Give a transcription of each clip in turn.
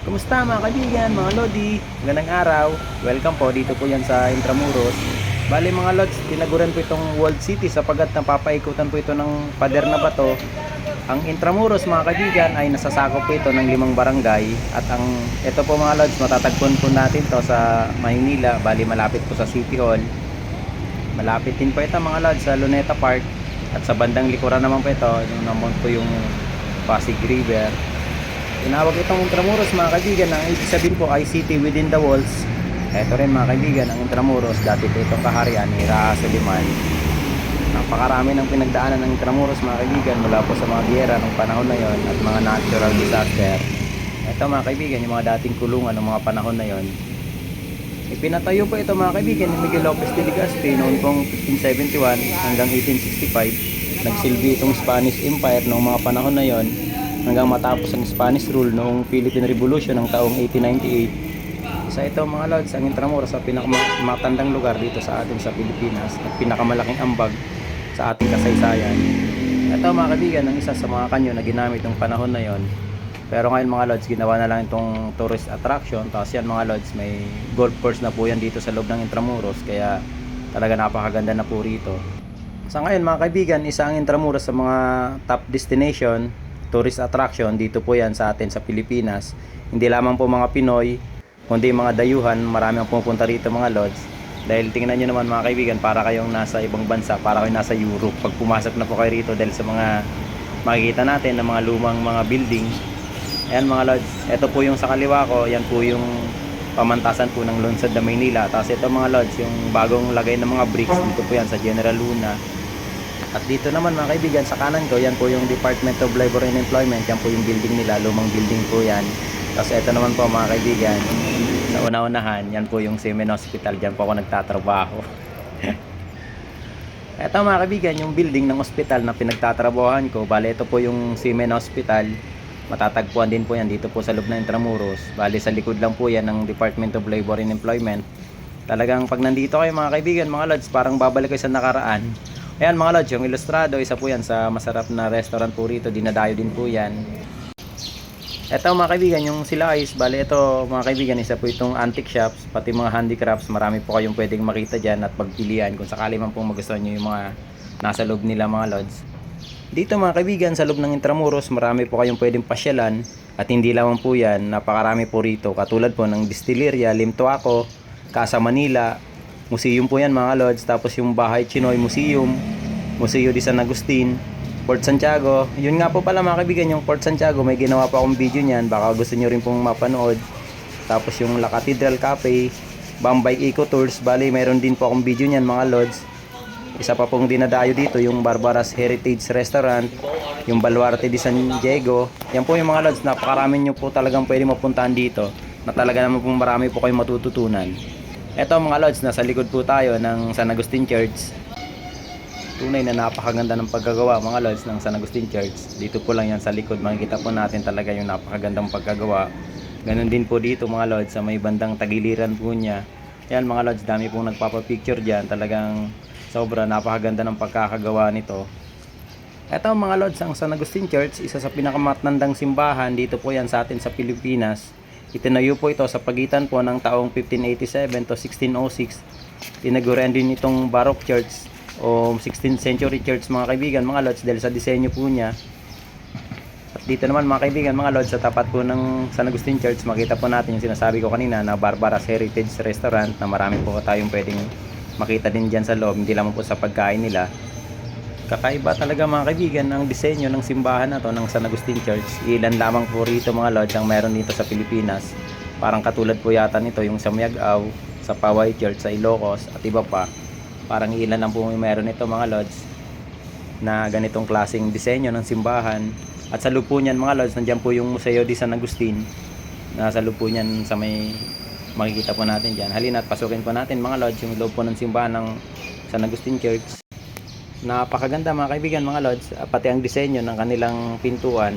Kumusta mga kaibigan, mga Lodi? Magandang araw. Welcome po dito po yan sa Intramuros. Bali mga Lods, tinaguran po itong World City sapagat napapaikutan po ito ng pader na bato. Ang Intramuros mga kaibigan ay nasasakop po ito ng limang barangay at ang ito po mga Lods, matatagpuan po natin to sa Maynila. Bali malapit po sa City Hall. Malapit din po ito mga Lods sa Luneta Park at sa bandang likuran naman po ito, yung naman po yung Pasig River. Tinawag itong Intramuros mga kaibigan, ang ibig sabihin po ay city within the walls. Ito rin mga kaibigan, ang Intramuros, dati po itong kaharian ni Raha Suliman. Napakarami ng pinagdaanan ng Intramuros mga kaibigan mula po sa mga giyera ng panahon na yon at mga natural disaster. Ito mga kaibigan, yung mga dating kulungan ng mga panahon na yon. Ipinatayo po ito mga kaibigan ni Miguel Lopez de Legazpi noong pong 1571 hanggang 1865. Nagsilbi itong Spanish Empire noong mga panahon na yon hanggang matapos ang Spanish rule noong Philippine Revolution ng taong 1898. Isa ito mga lods, ang Intramuros sa pinakamatandang lugar dito sa atin sa Pilipinas at pinakamalaking ambag sa ating kasaysayan. Ito mga kaibigan, ang isa sa mga kanyo na ginamit ng panahon na yon. Pero ngayon mga lods, ginawa na lang itong tourist attraction. Tapos yan mga lods, may golf course na po yan dito sa loob ng Intramuros. Kaya talaga napakaganda na po rito. Sa ngayon mga kaibigan, isa ang Intramuros sa mga top destination tourist attraction dito po yan sa atin sa Pilipinas. Hindi lamang po mga Pinoy, kundi mga dayuhan, marami ang pumupunta rito mga lodge. Dahil tingnan nyo naman mga kaibigan, para kayong nasa ibang bansa, para kayong nasa Europe. Pag pumasok na po kayo rito dahil sa mga makikita natin ng mga lumang mga building. Ayan mga lodge, ito po yung sa kaliwa ko, yan po yung pamantasan po ng Lungsod na Maynila. Tapos ito mga lodge, yung bagong lagay ng mga bricks, dito po yan sa General Luna. At dito naman mga kaibigan, sa kanan ko, yan po yung Department of Labor and Employment. Yan po yung building nila, lumang building po yan. Tapos ito naman po mga kaibigan, sa una-unahan, yan po yung Semen Hospital. Diyan po ako nagtatrabaho. ito mga kaibigan, yung building ng hospital na pinagtatrabahoan ko. Bale, ito po yung Semen Hospital. Matatagpuan din po yan dito po sa loob ng Intramuros. Bale, sa likod lang po yan ng Department of Labor and Employment. Talagang pag nandito kayo mga kaibigan, mga lods, parang babalik kayo sa nakaraan. Ayan mga lods, yung ilustrado, isa po yan sa masarap na restaurant po rito. Dinadayo din po yan. Ito mga kaibigan, yung sila is, bali ito mga kaibigan, isa po itong antique shops, pati mga handicrafts, marami po kayong pwedeng makita dyan at pagpilian kung sakali man pong magustuhan nyo yung mga nasa loob nila mga lods. Dito mga kaibigan, sa loob ng Intramuros, marami po kayong pwedeng pasyalan at hindi lamang po yan, napakarami po rito. Katulad po ng Distilleria, Limtoaco, Casa Manila, museum po yan mga lods, tapos yung Bahay Chinoy Museum, Museo de San Agustin, Port Santiago. Yun nga po pala mga kaibigan, yung Port Santiago, may ginawa pa akong video niyan, baka gusto nyo rin pong mapanood. Tapos yung La Cathedral Cafe, Bambay Eco Tours, bali mayroon din po akong video niyan mga lods. Isa pa pong dinadayo dito, yung Barbara's Heritage Restaurant, yung Baluarte de San Diego. Yan po yung mga lods, napakarami nyo po talagang pwede mapuntahan dito na talaga naman pong marami po kayong matututunan. Ito mga lods, nasa likod po tayo ng San Agustin Church. Tunay na napakaganda ng pagkagawa mga lods ng San Agustin Church. Dito po lang yan sa likod, makikita po natin talaga yung napakagandang pagkagawa. Ganon din po dito mga lods sa may bandang tagiliran po niya. Yan mga lods, dami pong nagpapapicture dyan. Talagang sobra napakaganda ng pagkakagawa nito. Ito mga lods, ang San Agustin Church, isa sa pinakamatandang simbahan dito po yan sa atin sa Pilipinas. Itinayo po ito sa pagitan po ng taong 1587 to 1606. Tinagurian din itong Baroque Church o 16th century church mga kaibigan, mga lods dahil sa disenyo po niya. At dito naman mga kaibigan, mga lods sa tapat po ng San Agustin Church, makita po natin yung sinasabi ko kanina na Barbara's Heritage Restaurant na marami po tayong pwedeng makita din dyan sa loob, hindi lamang po sa pagkain nila. Kakaiba talaga mga kaibigan ang disenyo ng simbahan na to ng San Agustin Church. Ilan lamang po rito mga lods ang meron dito sa Pilipinas. Parang katulad po yata nito yung sa Miagao, sa Paway Church sa Ilocos at iba pa. Parang ilan lang po yung meron nito mga lods na ganitong klaseng disenyo ng simbahan. At sa loob po niyan mga lods, nandiyan po yung Museo de San Agustin. Nasa loob po niyan sa may makikita po natin dyan. Halina at pasukin po natin mga lods yung loob po ng simbahan ng San Agustin Church. Napakaganda mga kaibigan mga lods, pati ang disenyo ng kanilang pintuan.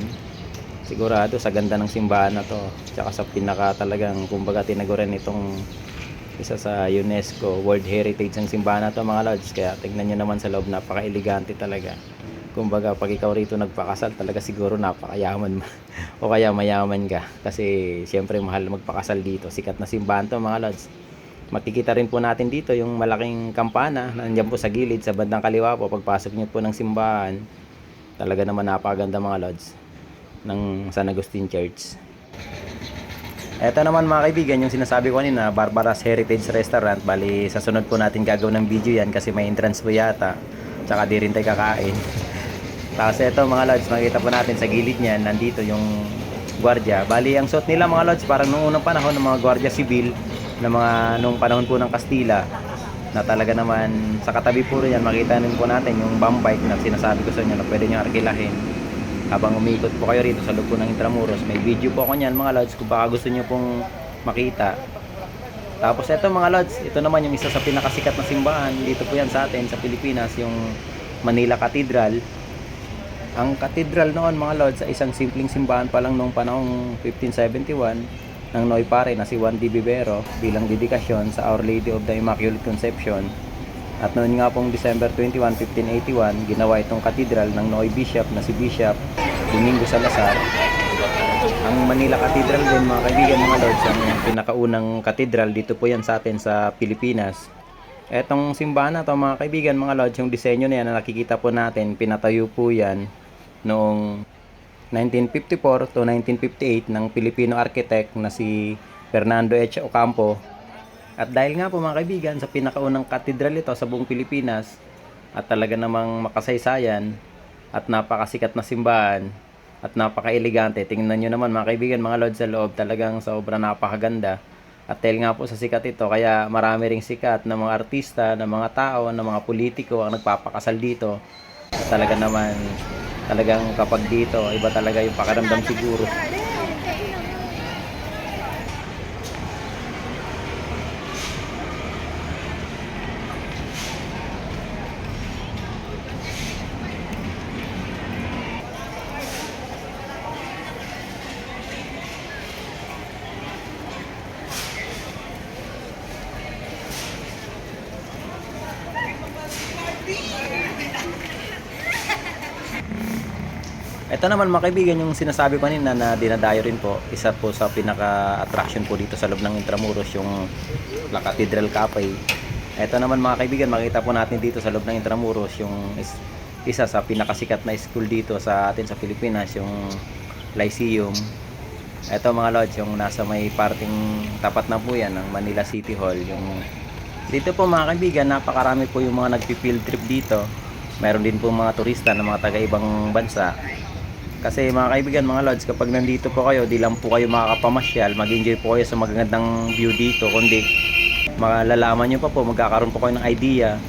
Sigurado sa ganda ng simbahan na to. Tsaka sa pinaka talagang kumbaga tinaguran itong isa sa UNESCO World Heritage ng simbahan na to mga lods. Kaya tignan nyo naman sa loob, napaka-elegante talaga. kumbaga pag ikaw rito nagpakasal talaga siguro napakayaman o kaya mayaman ka kasi syempre mahal magpakasal dito sikat na simbahan to mga lods makikita rin po natin dito yung malaking kampana nandiyan po sa gilid sa bandang kaliwa po pagpasok niyo po ng simbahan talaga naman napakaganda mga lods ng San Agustin Church Ito naman mga kaibigan, yung sinasabi ko kanina, Barbara's Heritage Restaurant. Bali, sa sunod po natin gagawin ng video yan kasi may entrance po yata. Tsaka di rin tayo kakain. Tapos ito mga lods, makita po natin sa gilid niyan, nandito yung gwardiya. Bali, ang suot nila mga lods, parang noong unang panahon ng mga gwardiya sibil, na mga nung panahon po ng Kastila, na talaga naman sa katabi po rin yan, makita rin po natin yung bomb bike na sinasabi ko sa inyo na pwede nyo arkilahin habang umikot po kayo rito sa loob po ng Intramuros. May video po ako niyan mga lods kung baka gusto nyo pong makita. Tapos ito mga lods, ito naman yung isa sa pinakasikat na simbahan dito po yan sa atin sa Pilipinas, yung Manila Cathedral. Ang cathedral noon mga lods sa isang simpleng simbahan pa lang noong panahong 1571 ng Noy Pare na si Juan Di Vivero bilang dedikasyon sa Our Lady of the Immaculate Conception. At noon nga pong December 21, 1581, ginawa itong cathedral ng Noy Bishop na si Bishop Domingo Salazar. Ang Manila Cathedral din mga kaibigan mga lords, ang pinakaunang cathedral dito po yan sa atin sa Pilipinas. Etong simbahan na to mga kaibigan mga lords, yung disenyo na yan na nakikita po natin, pinatayo po yan noong 1954 to 1958 ng Filipino architect na si Fernando H. Ocampo. At dahil nga po mga kaibigan, sa pinakaunang katedral ito sa buong Pilipinas at talaga namang makasaysayan at napakasikat na simbahan at napaka-elegante. Tingnan nyo naman mga kaibigan, mga lord sa loob, talagang sobra napakaganda. At dahil nga po sa sikat ito, kaya marami ring sikat na mga artista, na mga tao, na mga politiko ang nagpapakasal dito. At talaga naman, talagang kapag dito, iba talaga yung pakiramdam siguro. Ito naman mga kaibigan, yung sinasabi ko kanina na dinadayo rin po, isa po sa pinaka-attraction po dito sa loob ng Intramuros, yung La Cathedral Cafe. Ito naman mga kaibigan, makita po natin dito sa loob ng Intramuros, yung is- isa sa pinakasikat na school dito sa atin sa Pilipinas, yung Lyceum. Ito mga lodge, yung nasa may parting tapat na po yan ng Manila City Hall. Yung dito po mga kaibigan, napakarami po yung mga nagpi-field trip dito. Meron din po mga turista na mga taga-ibang bansa. Kasi mga kaibigan, mga lodge, kapag nandito po kayo, di lang po kayo makakapamasyal, mag-enjoy po kayo sa magagandang view dito, kundi malalaman nyo pa po, magkakaroon po kayo ng idea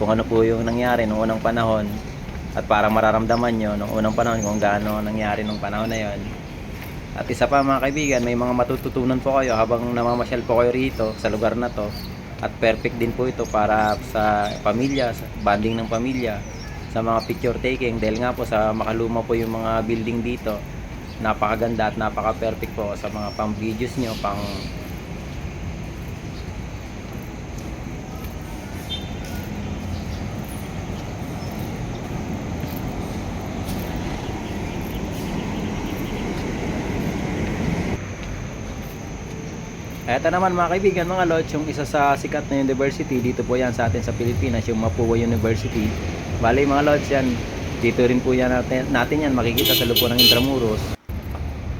kung ano po yung nangyari noong unang panahon at para mararamdaman nyo noong unang panahon kung gaano nangyari noong panahon na yon. At isa pa mga kaibigan, may mga matututunan po kayo habang namamasyal po kayo rito sa lugar na to. At perfect din po ito para sa pamilya, sa banding ng pamilya, sa mga picture taking dahil nga po sa makaluma po yung mga building dito. Napakaganda at napaka-perfect po sa mga pang videos nyo, pang Ito naman mga kaibigan, mga lodge, yung isa sa sikat na university, dito po yan sa atin sa Pilipinas, yung Mapua University. Bali mga lodge yan, dito rin po yan natin, natin yan makikita sa lupo ng Intramuros.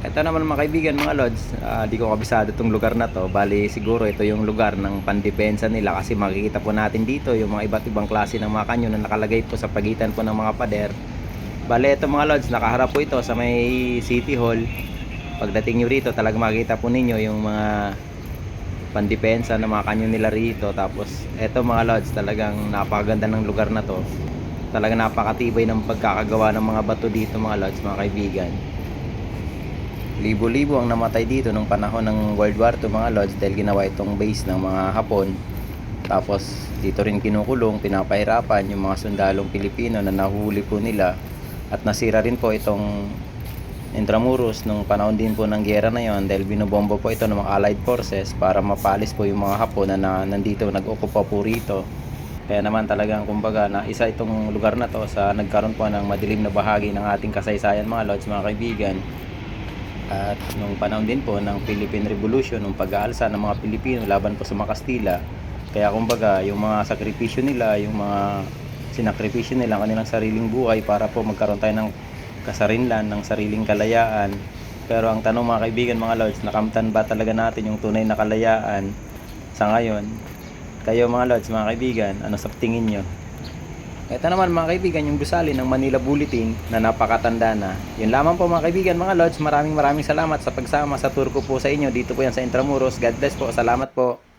Ito naman mga kaibigan, mga lodge, ah, di ko kabisado itong lugar na to. Bali siguro ito yung lugar ng pandepensa nila kasi makikita po natin dito yung mga iba't ibang klase ng mga kanyo na nakalagay po sa pagitan po ng mga pader. Bali ito mga lodge, nakaharap po ito sa may City Hall. Pagdating nyo rito, talaga makikita po ninyo yung mga pandepensa ng mga kanyo nila rito tapos eto mga lodge talagang napakaganda ng lugar na to talagang napakatibay ng pagkakagawa ng mga bato dito mga lodge mga kaibigan. Libo-libo ang namatay dito nung panahon ng World War II mga lodge dahil ginawa itong base ng mga Hapon. Tapos dito rin kinukulong pinapahirapan yung mga sundalong Pilipino na nahuli po nila. At nasira rin po itong Intramuros nung panahon din po ng gera na yon dahil binobomba po ito ng mga Allied Forces para mapalis po yung mga Hapon na, na nandito nag-okupa po rito. Kaya naman talagang kumbaga na isa itong lugar na to sa nagkaroon po ng madilim na bahagi ng ating kasaysayan mga lods, mga kaibigan. At nung panahon din po ng Philippine Revolution, nung pag-aalsa ng mga Pilipino laban po sa mga Kastila, kaya kumbaga yung mga sakripisyo nila, yung mga sinakripisyo nila ang kanilang sariling buhay para po magkaroon tayo ng kasarinlan, ng sariling kalayaan. Pero ang tanong mga kaibigan, mga lords, nakamtan ba talaga natin yung tunay na kalayaan sa ngayon? Kayo mga lords, mga kaibigan, ano sa tingin nyo? Ito naman mga kaibigan, yung gusali ng Manila Bulletin na napakatanda na. Yun lamang po mga kaibigan, mga lords, maraming maraming salamat sa pagsama sa tour ko po sa inyo. Dito po yan sa Intramuros. God bless po. Salamat po.